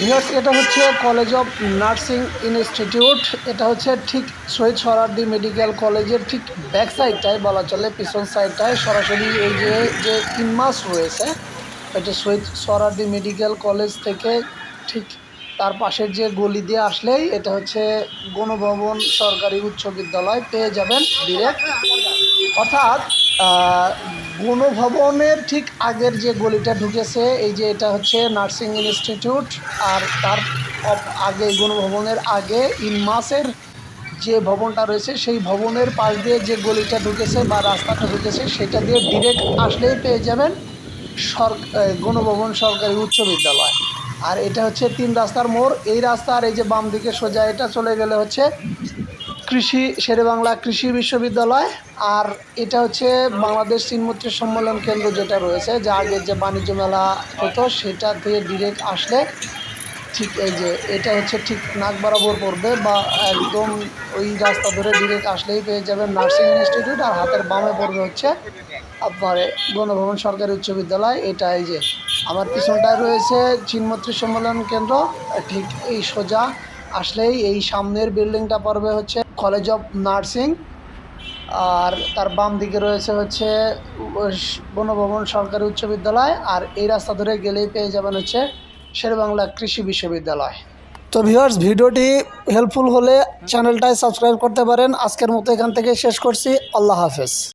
Viewers এটা হচ্ছে college of nursing institute এটা হচ্ছে ঠিক শহীদ সরার্দি মেডিকেল কলেজের ঠিক ব্যাক সাইডটায় বলা চলে, পিছন সাইডটায় সরাসরি এই যে যে ইনমাস রয়েছে, এটা শহীদ সরার্দি মেডিকেল কলেজ থেকে ঠিক তার পাশের যে গলি দিয়ে আসলেই এটা হচ্ছে গণভবন সরকারি উচ্চ বিদ্যালয়, পেয়ে যাবেন ডিরেক্ট অর্থাৎ গণভবনের ঠিক আগের যে গলিটা ঢুকেছে, এই যে এটা হচ্ছে নার্সিং ইনস্টিটিউট, আর তার আগে গণভবনের আগে ইনমাসের যে ভবনটা রয়েছে, সেই ভবনের পাশ দিয়ে যে গলিটা ঢুকেছে বা রাস্তাটা ঢুকেছে, সেটা দিয়ে ডিরেক্ট আসলেই পেয়ে যাবেন সর গণভবন সরকারি উচ্চ বিদ্যালয়। আর এটা হচ্ছে তিন রাস্তার মোড়। এই রাস্তা আর এই যে বাম দিকে সোজা এটা চলে গেলে হচ্ছে কৃষি শেরেবাংলা কৃষি বিশ্ববিদ্যালয়, আর এটা হচ্ছে বাংলাদেশ চিনমৈত্রী সম্মেলন কেন্দ্র যেটা রয়েছে, যা আগের যে বাণিজ্য মেলা হতো সেটা দিয়ে ডিরেক্ট আসলে ঠিক এই যে এটা হচ্ছে ঠিক নাক বরাবর পড়বে বা একদম ওই রাস্তা ধরে ডিরেক্ট আসলেই পেয়ে যাবেন নার্সিং ইনস্টিটিউট, আর হাতের বামে পড়বে হচ্ছে আপনার গণভবন সরকারি উচ্চ বিদ্যালয়, এটা এই যে। আমার পিছনটায় রয়েছে চিনমৈত্রী সম্মেলন কেন্দ্র, ঠিক এই সোজা আসলেই এই সামনের বিল্ডিংটা পড়বে হচ্ছে কলেজ অফ নার্সিং আর তার বাম দিকে রয়েছে হচ্ছে বনভবন সরকারি উচ্চ বিদ্যালয় আর এই রাস্তা ধরে গেলেই পেয়ে যাবেন হচ্ছে শেরবাংলা কৃষি বিশ্ববিদ্যালয়। তো ভিউয়ার্স ভিডিওটি হেল্পফুল হলে চ্যানেলটায় সাবস্ক্রাইব করতে পারেন। আজকের মতো এখান থেকে শেষ করছি। আল্লাহ হাফেজ।